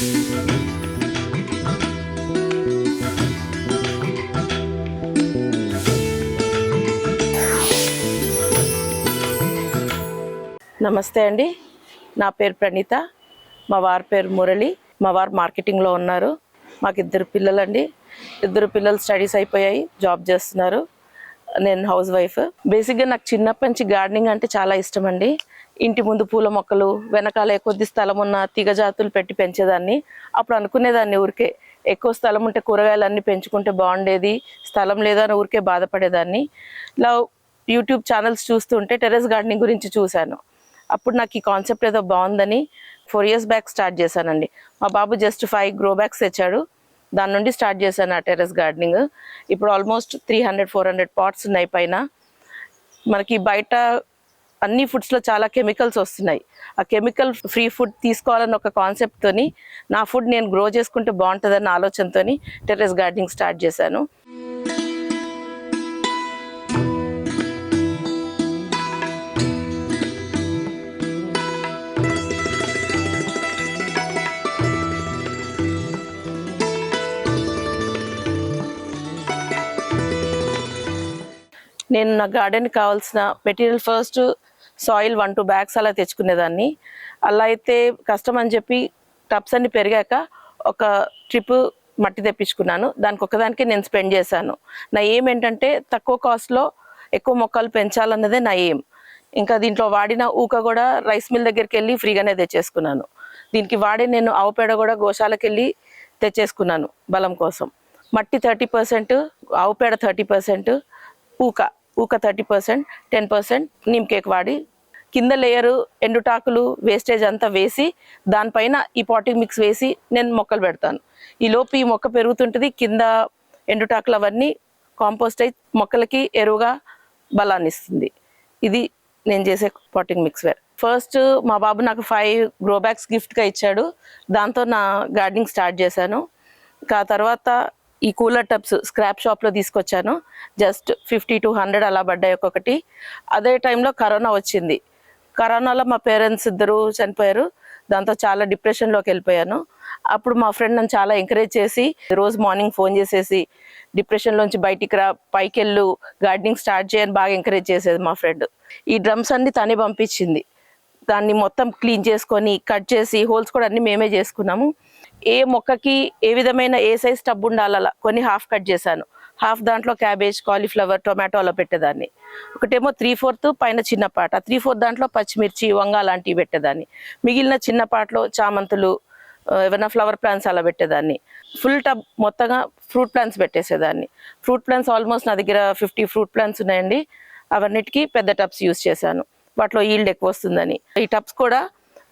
నమస్తే అండి. నా పేరు ప్రణీత. మా వారి పేరు మురళి. మా వారు మార్కెటింగ్లో ఉన్నారు. మాకు ఇద్దరు పిల్లలండి. ఇద్దరు పిల్లలు స్టడీస్ అయిపోయాయి. జాబ్ చేస్తున్నారు. నేను హౌస్ వైఫ్. బేసిక్గా నాకు చిన్నప్పటి నుంచి గార్డెనింగ్ అంటే చాలా ఇష్టం అండి. ఇంటి ముందు పూల మొక్కలు వెనకాల కొద్ది స్థలం ఉన్న తీగ జాతులు పెట్టి పెంచేదాన్ని. అప్పుడు అనుకునేదాన్ని ఊరికే ఎక్కువ స్థలం ఉంటే కూరగాయలు అన్నీ పెంచుకుంటే బాగుండేది స్థలం లేదని ఊరికే బాధపడేదాన్ని. ఇలా యూట్యూబ్ ఛానల్స్ చూస్తుంటే టెర్రస్ గార్డెనింగ్ గురించి చూశాను. అప్పుడు నాకు ఈ కాన్సెప్ట్ ఏదో బాగుందని ఫోర్ ఇయర్స్ బ్యాక్ స్టార్ట్ చేశానండి. మా బాబు జస్ట్ ఫైవ్ గ్రో బ్యాగ్స్ తెచ్చాడు. దాని నుండి స్టార్ట్ చేశాను ఆ టెర్రస్ గార్డెనింగ్. ఇప్పుడు almost three hundred four hundred pots ఉన్నాయి పైన. మనకి బయట అన్ని ఫుడ్స్లో చాలా కెమికల్స్ వస్తున్నాయి. ఆ కెమికల్ ఫ్రీ ఫుడ్ తీసుకోవాలని ఒక కాన్సెప్ట్తోని నా ఫుడ్ నేను గ్రో చేసుకుంటే బాగుంటుందన్న ఆలోచనతోని టెర్రస్ గార్డెనింగ్ స్టార్ట్ చేశాను. నేను నా గార్డెన్ కావాల్సిన material first soil one two bags అలా తెచ్చుకునేదాన్ని. అలా అయితే కష్టం అని చెప్పి టబ్స్ అన్ని పెరిగాక ఒక ట్రిప్ మట్టి తెప్పించుకున్నాను. దానికి ఒకదానికి నేను స్పెండ్ చేశాను. నా ఏం ఏంటంటే తక్కువ కాస్ట్లో ఎక్కువ మొక్కలు పెంచాలన్నదే నా ఏం. ఇంకా దీంట్లో వాడిన ఊక కూడా రైస్ మిల్ దగ్గరికి వెళ్ళి ఫ్రీగానే తెచ్చేసుకున్నాను. దీనికి వాడే నేను ఆవు పేడ కూడా గోశాలకు వెళ్ళి తెచ్చేసుకున్నాను బలం కోసం. మట్టి థర్టీ పర్సెంట్ ఆవు పేడ థర్టీ పర్సెంట్ ఊక ఊక thirty percent ten percent neem cake వాడి కింద లేయరు ఎండుటాకులు వేస్టేజ్ అంతా వేసి దానిపైన ఈ పాటింగ్ మిక్స్ వేసి నేను మొక్కలు పెడతాను. ఈ లోపు ఈ మొక్క పెరుగుతుంటుంది కింద ఎండుటాకులు అవన్నీ కాంపోస్ట్ అయి మొక్కలకి ఎరువుగా బలాన్ని ఇస్తుంది. ఇది నేను చేసే పాటింగ్ మిక్స్ వేర్. ఫస్ట్ మా బాబు నాకు ఫైవ్ గ్రో బ్యాగ్స్ గిఫ్ట్గా ఇచ్చాడు. దాంతో నా గార్డెనింగ్ స్టార్ట్ చేశాను. ఇంకా ఆ తర్వాత ఈ కూలర్ టబ్స్ స్క్రాప్ షాప్లో తీసుకొచ్చాను. జస్ట్ ఫిఫ్టీ టు హండ్రెడ్ అలా పడ్డాయి ఒక్కొక్కటి. అదే టైంలో కరోనా వచ్చింది. కరోనాలో మా పేరెంట్స్ ఇద్దరు చనిపోయారు. దాంతో చాలా డిప్రెషన్లోకి వెళ్ళిపోయాను. అప్పుడు మా ఫ్రెండ్ నన్ను చాలా ఎంకరేజ్ చేసి రోజు మార్నింగ్ ఫోన్ చేసేసి డిప్రెషన్లోంచి బయటికి రా పైకి వెళ్ళు గార్డెనింగ్ స్టార్ట్ చేయని బాగా ఎంకరేజ్ చేసేది మా ఫ్రెండ్. ఈ డ్రమ్స్ అన్ని తనే పంపించింది. దాన్ని మొత్తం క్లీన్ చేసుకొని కట్ చేసి హోల్స్ కూడా అన్ని మేమే చేసుకున్నాము. ఏ మొక్కకి ఏ విధమైన ఏ సైజ్ టబ్ ఉండాలలా కొన్ని హాఫ్ కట్ చేశాను. హాఫ్ దాంట్లో క్యాబేజ్ కాలీఫ్లవర్ టొమాటో అలా పెట్టేదాన్ని. ఒకటేమో త్రీ ఫోర్త్ పైన చిన్న పాట. త్రీ ఫోర్త్ దాంట్లో పచ్చిమిర్చి వంగ లాంటివి పెట్టేదాన్ని. మిగిలిన చిన్న పాటలో చామంతులు ఏమైనా ఫ్లవర్ ప్లాంట్స్ అలా పెట్టేదాన్ని. ఫుల్ టబ్ మొత్తంగా ఫ్రూట్ ప్లాంట్స్ పెట్టేసేదాన్ని. ఫ్రూట్ ప్లాంట్స్ ఆల్మోస్ట్ నా దగ్గర ఫిఫ్టీ ఫ్రూట్ ప్లాంట్స్ ఉన్నాయండి. అవన్నిటికీ పెద్ద టబ్స్ యూస్ చేశాను. వాటిలో ఈల్డ్ ఎక్కువ వస్తుందని. ఈ టబ్స్ కూడా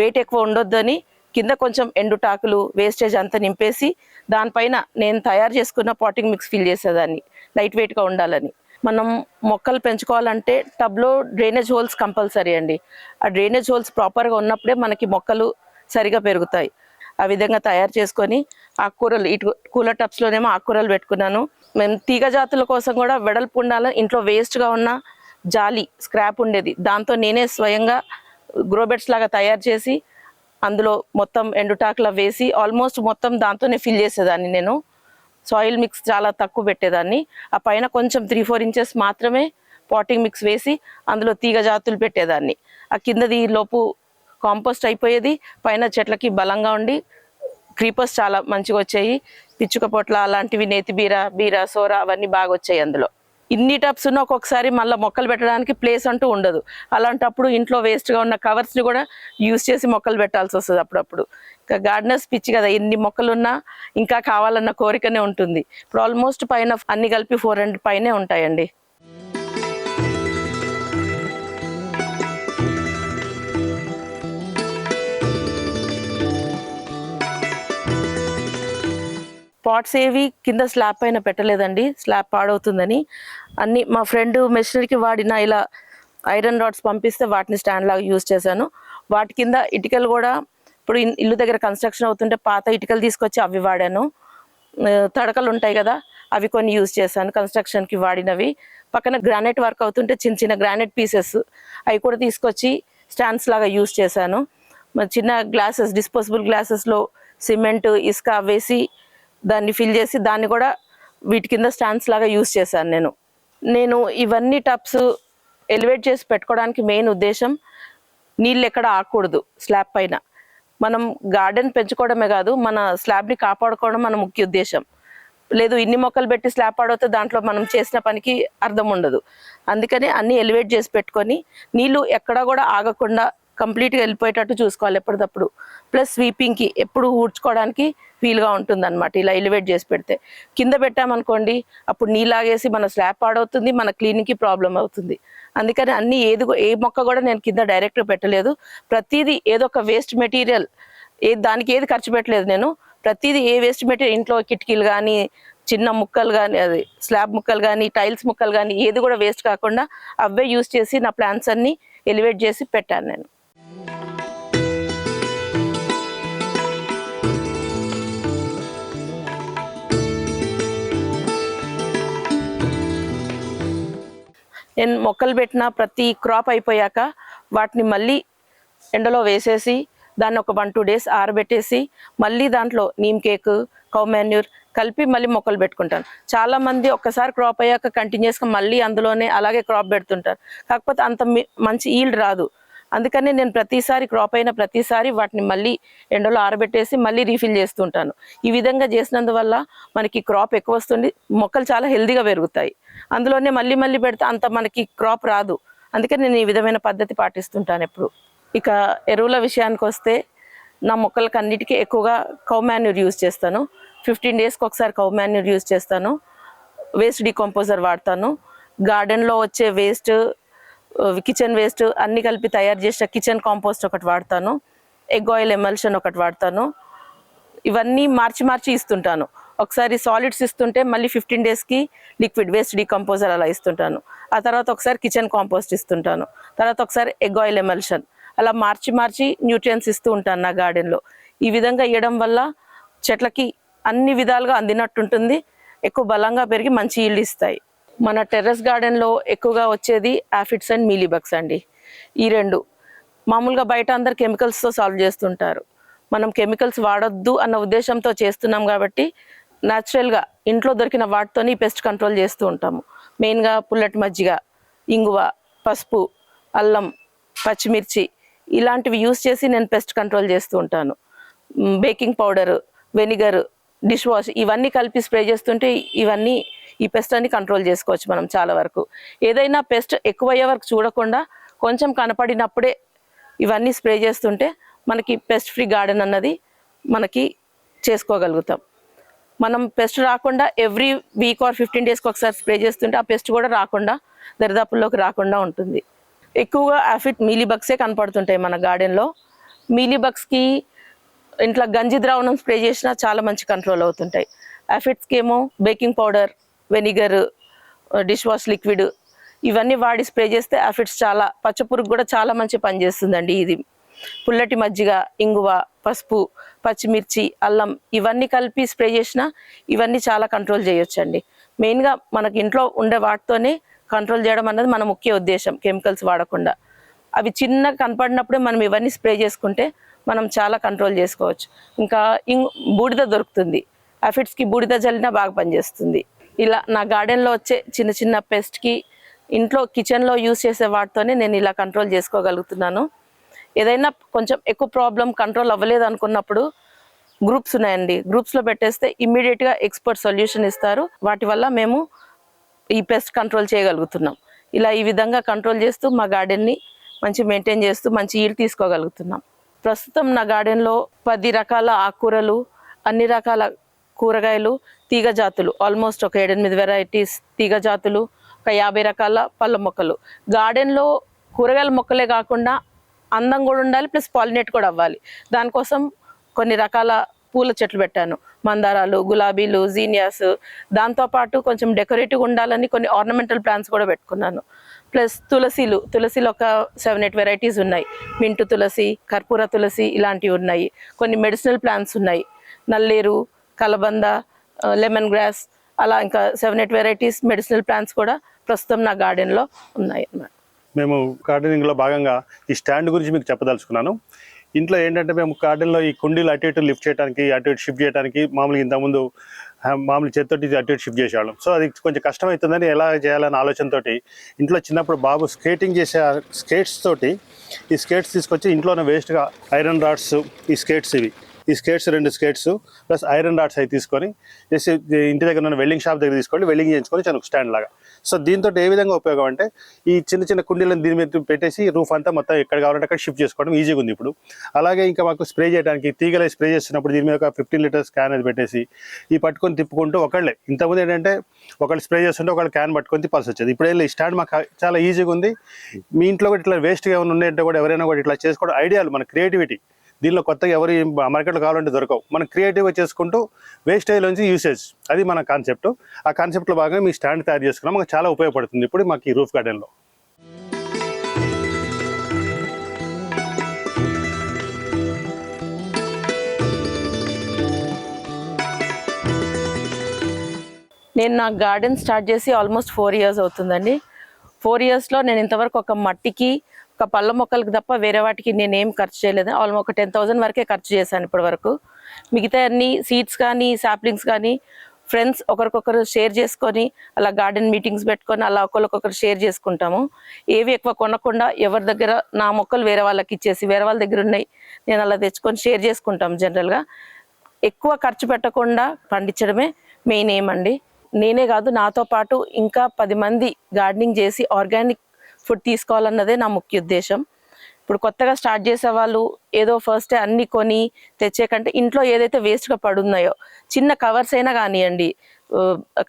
వెయిట్ ఎక్కువ ఉండొద్దని కింద కొంచెం ఎండుటాకులు వేస్టేజ్ అంతా నింపేసి దానిపైన నేను తయారు చేసుకున్న పాటింగ్ మిక్స్ ఫిల్ చేసేదాన్ని లైట్ వెయిట్గా ఉండాలని. మనం మొక్కలు పెంచుకోవాలంటే టబ్లో డ్రైనేజ్ హోల్స్ కంపల్సరీ అండి. ఆ డ్రైనేజ్ హోల్స్ ప్రాపర్గా ఉన్నప్పుడే మనకి మొక్కలు సరిగా పెరుగుతాయి. ఆ విధంగా తయారు చేసుకొని ఆకుకూరలు ఇటు కూలర్ టబ్స్లోనేమో ఆకుకూరలు పెట్టుకున్నాను. మేము తీగ జాతుల కోసం కూడా వెడల్పు ఉండాలని ఇంట్లో వేస్ట్గా ఉన్న జాలి స్క్రాప్ ఉండేది. దాంతో నేనే స్వయంగా గ్రోబెట్స్ లాగా తయారు చేసి అందులో మొత్తం ఎండుటాకుల వేసి ఆల్మోస్ట్ మొత్తం దాంతోనే ఫిల్ చేసేదాన్ని నేను. సాయిల్ మిక్స్ చాలా తక్కువ పెట్టేదాన్ని. ఆ పైన కొంచెం త్రీ ఫోర్ ఇంచెస్ మాత్రమే పాటింగ్ మిక్స్ వేసి అందులో తీగ జాతులు పెట్టేదాన్ని. ఆ కిందది లోపు కాంపోస్ట్ అయిపోయేది. పైన చెట్లకి బలంగా ఉండి క్రీపర్స్ చాలా మంచిగా వచ్చాయి. పిచ్చుక పొట్ల అలాంటివి నేతి బీర బీర సోర అవన్నీ బాగా వచ్చాయి అందులో. ఇన్ని టబ్స్ ఉన్న ఒక్కొక్కసారి మళ్ళీ మొక్కలు పెట్టడానికి ప్లేస్ అంటూ ఉండదు. అలాంటప్పుడు ఇంట్లో వేస్ట్గా ఉన్న కవర్స్ని కూడా యూస్ చేసి మొక్కలు పెట్టాల్సి వస్తుంది అప్పుడప్పుడు. ఇంకా గార్డెనర్స్ పిచ్చి కదా ఎన్ని మొక్కలున్నా ఇంకా కావాలన్న కోరికనే ఉంటుంది. ఇప్పుడు ఆల్మోస్ట్ పైన అన్ని కలిపి ఫోర్ హండ్రెడ్ పైనే ఉంటాయండి. పాట్స్ ఏవి కింద స్లాబ్ పైన పెట్టలేదండి. స్లాబ్ పాడవుతుందని. అన్ని మా ఫ్రెండ్ మెషినరీకి వాడిన ఇలా ఐరన్ రాడ్స్ పంపిస్తే వాటిని స్టాండ్ లాగా యూజ్ చేశాను. వాటి కింద ఇటుకలు కూడా ఇప్పుడు ఇల్లు దగ్గర కన్స్ట్రక్షన్ అవుతుంటే పాత ఇటుకలు తీసుకొచ్చి అవి వాడాను. తడకలు ఉంటాయి కదా అవి కొన్ని యూజ్ చేశాను. కన్స్ట్రక్షన్కి వాడినవి. పక్కన గ్రానైట్ వర్క్ అవుతుంటే చిన్న చిన్న గ్రానైట్ పీసెస్ అవి కూడా తీసుకొచ్చి స్టాండ్స్ లాగా యూజ్ చేశాను. చిన్న గ్లాసెస్ డిస్పోజబుల్ గ్లాసెస్లో సిమెంట్ ఇసుక వేసి దాన్ని ఫిల్ చేసి దాన్ని కూడా వీటి కింద స్టాండ్స్ లాగా యూస్ చేశాను నేను. నేను ఇవన్నీ టబ్స్ ఎలివేట్ చేసి పెట్టుకోవడానికి మెయిన్ ఉద్దేశం నీళ్ళు ఎక్కడ ఆకూడదు స్లాబ్ పైన. మనం గార్డెన్ పెంచుకోవడమే కాదు మన స్లాబ్ని కాపాడుకోవడం మన ముఖ్య ఉద్దేశం. లేదు ఇన్ని మొక్కలు పెట్టి స్లాబ్ పాడవుతే దాంట్లో మనం చేసిన పనికి అర్థం ఉండదు. అందుకని అన్ని ఎలివేట్ చేసి పెట్టుకొని నీళ్ళు ఎక్కడా కూడా ఆగకుండా కంప్లీట్గా వెళ్ళిపోయేటట్టు చూసుకోవాలి ఎప్పటికప్పుడు ప్లస్ స్వీపింగ్కి ఎప్పుడు ఊడ్చుకోవడానికి వీలుగా ఉంటుంది అనమాట ఇలా ఎలివేట్ చేసి పెడితే. కింద పెట్టామనుకోండి అప్పుడు నీళ్ళాగేసి మన స్లాబ్ పాడవుతుంది మన క్లీనింగ్కి ప్రాబ్లం అవుతుంది. అందుకని అన్ని ఏది ఏ మొక్క కూడా నేను కింద డైరెక్ట్గా పెట్టలేదు. ప్రతిదీ ఏదో ఒక వేస్ట్ మెటీరియల్ ఏ దానికి ఏది ఖర్చు పెట్టలేదు నేను. ప్రతిదీ ఏ వేస్ట్ మెటీరియల్ ఇంట్లో కిటికీలు కానీ చిన్న ముక్కలు కానీ అది స్లాబ్ ముక్కలు కానీ టైల్స్ ముక్కలు కానీ ఏది కూడా వేస్ట్ కాకుండా అవే యూస్ చేసి నా ప్లాన్స్ అన్ని ఎలివేట్ చేసి పెట్టాను నేను. నేను మొక్కలు పెట్టిన ప్రతి క్రాప్ అయిపోయాక వాటిని మళ్ళీ ఎండలో వేసేసి దాన్ని ఒక వన్ టూ డేస్ ఆరబెట్టేసి మళ్ళీ దాంట్లో నీమ్ కేక్ కౌ మాన్యూర్ కలిపి మళ్ళీ మొక్కలు పెట్టుకుంటాను చాలా మంది ఒక్కసారి క్రాప్ అయ్యాక కంటిన్యూస్గా మళ్ళీ అందులోనే అలాగే క్రాప్ పెడుతుంటారు. కాకపోతే అంత మంచి ఈల్డ్ రాదు. అందుకని నేను ప్రతిసారి క్రాప్ అయిన ప్రతిసారి వాటిని మళ్ళీ ఎండలో ఆరబెట్టేసి మళ్ళీ రీఫిల్ చేస్తుంటాను. ఈ విధంగా చేసినందువల్ల మనకి క్రాప్ ఎక్కువ వస్తుంది మొక్కలు చాలా హెల్దీగా పెరుగుతాయి. అందులోనే మళ్ళీ మళ్ళీ పెడితే అంత మనకి క్రాప్ రాదు. అందుకని నేను ఈ విధమైన పద్ధతి పాటిస్తుంటాను ఎప్పుడు. ఇక ఎరువుల విషయానికి వస్తే నా మొక్కలకు అన్నిటికీ ఎక్కువగా కౌ మాన్యూర్ యూజ్ చేస్తాను. ఫిఫ్టీన్ డేస్కి ఒకసారి కౌ మాన్యూర్ యూజ్ చేస్తాను. వేస్ట్ డికంపోజర్ వాడతాను. గార్డెన్లో వచ్చే వేస్ట్ కిచెన్ వేస్ట్ అన్ని కలిపి తయారు చేసిన కిచెన్ కాంపోస్ట్ ఒకటి వాడతాను. ఎగ్ ఆయిల్ ఎమల్షన్ ఒకటి వాడతాను. ఇవన్నీ మార్చి మార్చి ఇస్తుంటాను. ఒకసారి సాలిడ్స్ ఇస్తుంటే మళ్ళీ ఫిఫ్టీన్ డేస్కి లిక్విడ్ వేస్ట్ డీకంపోజర్ అలా ఇస్తుంటాను. ఆ తర్వాత ఒకసారి కిచెన్ కాంపోస్ట్ ఇస్తుంటాను. తర్వాత ఒకసారి ఎగ్ ఆయిల్ ఎమల్షన్ అలా మార్చి మార్చి న్యూట్రియన్స్ ఇస్తూ ఉంటాను నా గార్డెన్లో ఈ విధంగా ఇవ్వడం వల్ల చెట్లకి అన్ని విధాలుగా అందినట్టుంటుంది. ఎక్కువ బలంగా పెరిగి మంచి ఇల్లు ఇస్తాయి. మన టెర్రస్ గార్డెన్లో ఎక్కువగా వచ్చేది యాఫిడ్స్ అండ్ మీలీబగ్స్ అండి. ఈ రెండు మామూలుగా బయట అందరు కెమికల్స్తో సాల్వ్ చేస్తుంటారు. మనం కెమికల్స్ వాడొద్దు అన్న ఉద్దేశంతో చేస్తున్నాం కాబట్టి న్యాచురల్గా ఇంట్లో దొరికిన వాటితోని పెస్ట్ కంట్రోల్ చేస్తూ ఉంటాము. మెయిన్గా పుల్లటి మజ్జిగ ఇంగువ పసుపు అల్లం పచ్చిమిర్చి ఇలాంటివి యూస్ చేసి నేను పెస్ట్ కంట్రోల్ చేస్తూ ఉంటాను. Baking powder vinegar dish wash ఇవన్నీ కలిపి స్ప్రే చేస్తుంటే ఇవన్నీ ఈ పెస్ట్ అన్ని కంట్రోల్ చేసుకోవచ్చు మనం చాలా వరకు. ఏదైనా పెస్ట్ ఎక్కువ అయ్యే వరకు చూడకుండా కొంచెం కనపడినప్పుడే ఇవన్నీ స్ప్రే చేస్తుంటే మనకి పెస్ట్ ఫ్రీ గార్డెన్ అన్నది మనకి చేసుకోగలుగుతాం. మనం పెస్ట్ రాకుండా ఎవ్రీ వీక్ ఆర్ ఫిఫ్టీన్ డేస్కి ఒకసారి స్ప్రే చేస్తుంటే ఆ పెస్ట్ కూడా రాకుండా దరిదాపుల్లోకి రాకుండా ఉంటుంది. ఎక్కువగా అఫిట్ మీలీబగ్సే కనపడుతుంటాయి మన గార్డెన్లో మీలీబగ్స్కి ఇంట్లో గంజి ద్రావణం స్ప్రే చేసినా చాలా మంచి కంట్రోల్ అవుతుంటాయి. అఫిట్స్కి ఏమో baking powder vinegar dish wash liquid ఇవన్నీ వాడి స్ప్రే చేస్తే అఫిడ్స్ చాలా పచ్చపురుగు కూడా చాలా మంచి పనిచేస్తుందండి ఇది. పుల్లటి మజ్జిగ ఇంగువ పసుపు పచ్చిమిర్చి అల్లం ఇవన్నీ కలిపి స్ప్రే చేసినా ఇవన్నీ చాలా కంట్రోల్ చేయొచ్చండి. మెయిన్గా మనకి ఇంట్లో ఉండే వాటితోనే కంట్రోల్ చేయడం అన్నది మన ముఖ్య ఉద్దేశం కెమికల్స్ వాడకుండా. అవి చిన్నగా కనపడినప్పుడే మనం ఇవన్నీ స్ప్రే చేసుకుంటే మనం చాలా కంట్రోల్ చేసుకోవచ్చు. ఇంకా ఇంగ్ బూడిద దొరుకుతుంది. అఫిడ్స్కి బూడిద జల్లినా బాగా పనిచేస్తుంది. ఇలా నా గార్డెన్లో వచ్చే చిన్న చిన్న పెస్ట్కి ఇంట్లో కిచెన్లో యూస్ చేసే వాటితోనే నేను ఇలా కంట్రోల్ చేసుకోగలుగుతున్నాను. ఏదైనా కొంచెం ఎక్కువ ప్రాబ్లం కంట్రోల్ అవ్వలేదు అనుకున్నప్పుడు గ్రూప్స్ ఉన్నాయండి. గ్రూప్స్లో పెట్టేస్తే ఇమ్మీడియట్గా ఎక్స్పర్ట్ సొల్యూషన్ ఇస్తారు. వాటి వల్ల మేము ఈ పెస్ట్ కంట్రోల్ చేయగలుగుతున్నాం. ఇలా ఈ విధంగా కంట్రోల్ చేస్తూ మా గార్డెన్ని మంచి మెయింటైన్ చేస్తూ మంచి ఈల్డ్ తీసుకోగలుగుతున్నాం. ప్రస్తుతం నా గార్డెన్లో పది రకాల ఆకుకూరలు అన్ని రకాల కూరగాయలు తీగ జాతులు. ఆల్మోస్ట్ ఒక ఏడెనిమిది వెరైటీస్ తీగ జాతులు ఒక యాభై రకాల పళ్ళ మొక్కలు. గార్డెన్లో కూరగాయల మొక్కలే కాకుండా అందం కూడా ఉండాలి ప్లస్ పాలినేట్ కూడా అవ్వాలి. దానికోసం కొన్ని రకాల పూల చెట్లు పెట్టాను. మందారాలు గులాబీలు జీనియాస్. దాంతోపాటు కొంచెం డెకరేటివ్ ఉండాలని కొన్ని ఆర్నమెంటల్ ప్లాంట్స్ కూడా పెట్టుకున్నాను. ప్లస్ తులసిలు తులసిలు ఒక సెవెన్ ఎయిట్ వెరైటీస్ ఉన్నాయి. మింటు తులసి కర్పూర తులసి ఇలాంటివి ఉన్నాయి. కొన్ని మెడిసినల్ ప్లాంట్స్ ఉన్నాయి. నల్లేరు కలబంద లెమన్ గ్రాస్ అలా ఇంకా seven eight varieties medicinal plants కూడా ప్రస్తుతం నా గార్డెన్లో ఉన్నాయి అన్నమాట. మేము గార్డెనింగ్లో భాగంగా ఈ స్టాండ్ గురించి మీకు చెప్పదలుచుకున్నాను. ఇంట్లో ఏంటంటే మేము గార్డెన్లో ఈ కుండీలు అటు ఇటు లిఫ్ట్ చేయడానికి అటు ఇటు షిఫ్ట్ చేయడానికి మామూలుగా ఇంతకుముందు మామూలు చేతితోటి అటు ఇటు షిఫ్ట్ చేసేవాళ్ళం. సో అది కొంచెం కష్టం అవుతుందని ఎలా చేయాలనే ఆలోచనతోటి ఇంట్లో చిన్నప్పుడు బాబు స్కేటింగ్ చేసే స్కేట్స్ తోటి ఈ స్కేట్స్ తీసుకొచ్చి ఇంట్లోనే వేస్ట్గా ఐరన్ రాడ్స్ ఈ స్కేట్స్ ఇవి. ఈ స్కేట్స్ రెండు స్కేట్స్ ప్లస్ ఐరన్ రాడ్స్ అవి తీసుకొని జస్ట్ ఇంటి దగ్గర ఉన్న వెల్డింగ్ షాప్ దగ్గర తీసుకొని వెల్డింగ్ చేయించుకొని చాలా స్టాండ్ లాగా. సో దీంతో ఏ విధంగా ఉపయోగం అంటే ఈ చిన్న చిన్న కుండీలను దీని మీద పెట్టేసి రూఫ్ అంతా మొత్తం ఎక్కడ కావాలంటే అక్కడ షిఫ్ట్ చేసుకోవడం ఈజీగా ఉంది ఇప్పుడు. అలాగే ఇంకా మాకు స్ప్రే చేయడానికి తీగలు స్ప్రే చేస్తున్నప్పుడు దీని మీద ఒక ఫిఫ్టీన్ లీటర్స్ క్యాన్ అది పెట్టేసి ఈ పట్టుకొని తిప్పుకుంటూ ఒకళ్ళే. ఇంతకుముందు ఏంటంటే ఒకళ్ళు స్ప్రే చేస్తుంటే ఒకళ్ళు క్యాన్ పట్టుకొని తిప్పాల్సి వచ్చేది. ఇప్పుడు వెళ్ళి స్టాండ్ మాకు చాలా ఈజీగా ఉంది. మీ ఇంట్లో కూడా ఇట్లా వేస్ట్గా ఏమైనా ఉన్నాయంటే కూడా ఎవరైనా కూడా ఇట్లా చేసుకోవడం ఐడియాలు మన క్రియేటివిటీ దీనిలో కొత్తగా ఎవరు మార్కెట్లో కావాలంటే దొరకవు. మనం క్రియేటివ్గా చేసుకుంటూ వేస్టేజ్ నుంచి యూసేజ్ అది మన కాన్సెప్ట్ ఆ కాన్సెప్ట్లో భాగంగా మీ స్టాండ్ తయారు చేసుకున్నాం. మాకు చాలా ఉపయోగపడుతుంది ఇప్పుడు మాకు ఈ రూఫ్ గార్డెన్లో నేను నా గార్డెన్ స్టార్ట్ చేసి ఆల్మోస్ట్ ఫోర్ ఇయర్స్ అవుతుందండి. ఫోర్ ఇయర్స్లో నేను ఇంతవరకు ఒక మట్టికి ఒక పళ్ళ మొక్కలకి తప్ప వేరే వాటికి నేనేం ఖర్చు చేయలేదు. ఆల్మోస్ట్ ఒక టెన్ థౌసండ్ వరకే ఖర్చు చేశాను ఇప్పటి వరకు. మిగతా అన్ని సీడ్స్ కానీ సాప్లింగ్స్ కానీ ఫ్రెండ్స్ ఒకరికొకరు షేర్ చేసుకొని అలా గార్డెన్ మీటింగ్స్ పెట్టుకొని అలా ఒకరికొకరు షేర్ చేసుకుంటాము. ఏవి ఎక్కువ కొనకుండా ఎవరి దగ్గర నా మొక్కలు వేరే వాళ్ళకి ఇచ్చేసి వేరే వాళ్ళ దగ్గర ఉన్నాయి నేను అలా తెచ్చుకొని షేర్ చేసుకుంటాం జనరల్గా ఎక్కువ ఖర్చు పెట్టకుండా పండించడమే మెయిన్ ఏమండి నేనే కాదు నాతో పాటు ఇంకా పది మంది గార్డెనింగ్ చేసి ఆర్గానిక్ ఫుడ్ తీసుకోవాలన్నదే నా ముఖ్య ఉద్దేశం. ఇప్పుడు కొత్తగా స్టార్ట్ చేసే వాళ్ళు ఏదో ఫస్ట్ అన్ని కొని తెచ్చే కంటే ఇంట్లో ఏదైతే వేస్ట్గా పడున్నాయో చిన్న కవర్స్ అయినా కానివ్వండి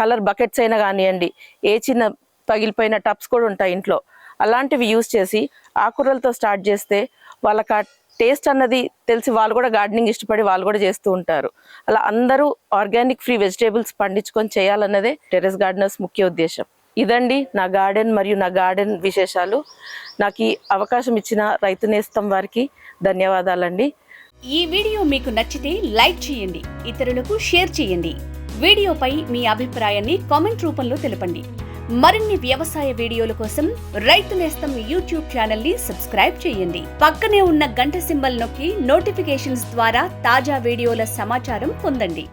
కలర్ బకెట్స్ అయినా కానివ్వండి ఏ చిన్న పగిలిపోయిన టబ్స్ కూడా ఉంటాయి ఇంట్లో. అలాంటివి యూస్ చేసి ఆకుకూరలతో స్టార్ట్ చేస్తే వాళ్ళకి ఆ టేస్ట్ అన్నది తెలిసి వాళ్ళు కూడా గార్డెనింగ్ ఇష్టపడి వాళ్ళు కూడా చేస్తూ ఉంటారు. అలా అందరూ ఆర్గానిక్ ఫ్రీ వెజిటేబుల్స్ పండించుకొని చేయాలన్నదే టెరెస్ గార్డెనర్స్ ముఖ్య ఉద్దేశం. ఇదండి నా గార్డెన్ మరియు నా గార్డెన్ విశేషాలు. నాకు ఈ అవకాశం ఇచ్చిన రైతు నేస్తం వారికి. ధన్యవాదాలండి. ఈ వీడియో మీకు నచ్చితే లైక్ చేయండి ఇతరులకు షేర్ చేయండి. వీడియోపై మీ అభిప్రాయాన్ని కామెంట్ రూపంలో తెలపండి. మరిన్ని వ్యవసాయ వీడియోల కోసం రైతు నేస్తం యూట్యూబ్ ఛానల్ని సబ్స్క్రైబ్ చేయండి. పక్కనే ఉన్న గంట సింబల్ నొక్కి నోటిఫికేషన్స్ ద్వారా తాజా వీడియోల సమాచారం పొందండి.